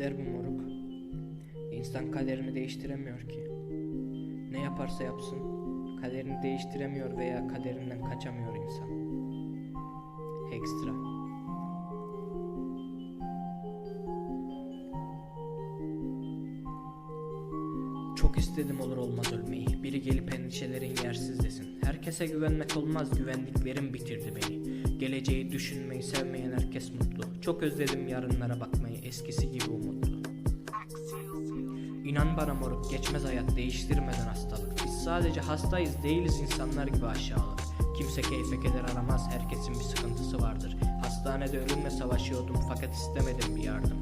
Kader bu moruk. İnsan kaderini değiştiremiyor ki. Ne yaparsa yapsın kaderini değiştiremiyor veya kaderinden kaçamıyor insan. Ekstra. Çok istedim olur olmaz ölmeyi. Biri gelip endişelerin yersiz desin. Herkese güvenmek olmaz, güvendiklerim bitirdi beni. Geleceği düşünmeyi sevmeyen herkes mutlu. Çok özledim yarınlara bakmayı, eskisi gibi umutlu. İnan bana moruk, geçmez hayat değiştirmeden hastalık. Biz sadece hastayız, değiliz insanlar gibi aşağılık. Kimse keyfe keder aramaz, herkesin bir sıkıntısı vardır. Hastanede ölümle savaşıyordum fakat istemedim bir yardım.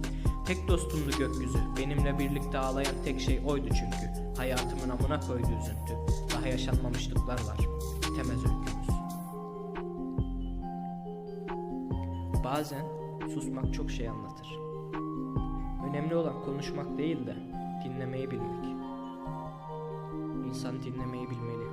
Tek dostumdu gökyüzü, benimle birlikte ağlayan tek şey oydu çünkü. Hayatımın amına koydu üzüntü. Daha yaşanmamışlıklar var, bitemez öykümüz. Bazen susmak çok şey anlatır. Önemli olan konuşmak değil de dinlemeyi bilmek. İnsan dinlemeyi bilmeli.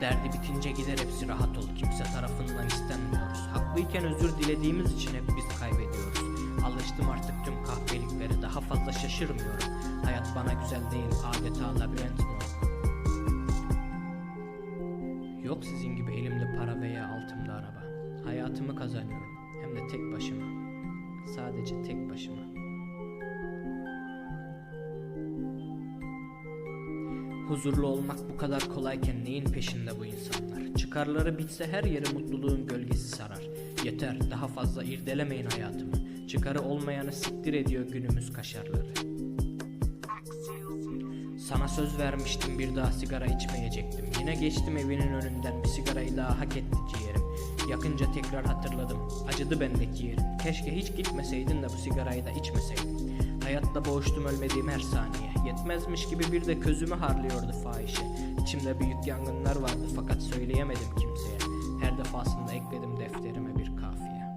Derdi bitince gider hepsi rahat ol. Kimse tarafından istenmiyoruz. Haklıyken özür dilediğimiz için hep biz kaybediyoruz. Alıştım artık tüm kahpeliklere. Daha fazla şaşırmıyorum. Hayat bana güzel değil. Adeta labirent mi? Yok sizin gibi elimde para veya altımda araba. Hayatımı kazanıyorum. Hem de tek başıma. Sadece tek başıma. Huzurlu olmak bu kadar kolayken neyin peşinde bu insanlar? Çıkarları bitse her yere mutluluğun gölgesi sarar. Yeter daha fazla irdelemeyin hayatımı. Çıkarı olmayanı siktir ediyor günümüz kaşarları. Sana söz vermiştim bir daha sigara içmeyecektim. Yine geçtim evinin önünden bir sigarayı daha hak etti. Yakınca tekrar hatırladım. Acıdı bendeki yerin. Keşke hiç gitmeseydin de bu sigarayı da içmeseydin. Hayatla boğuştum ölmediğim her saniye. Yetmezmiş gibi bir de közümü harlıyordu fahişe. İçimde büyük yangınlar vardı fakat söyleyemedim kimseye. Her defasında ekledim defterime bir kafiye.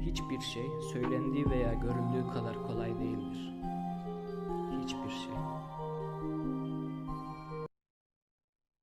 Hiçbir şey söylendiği veya görüldüğü kadar kolay değildir.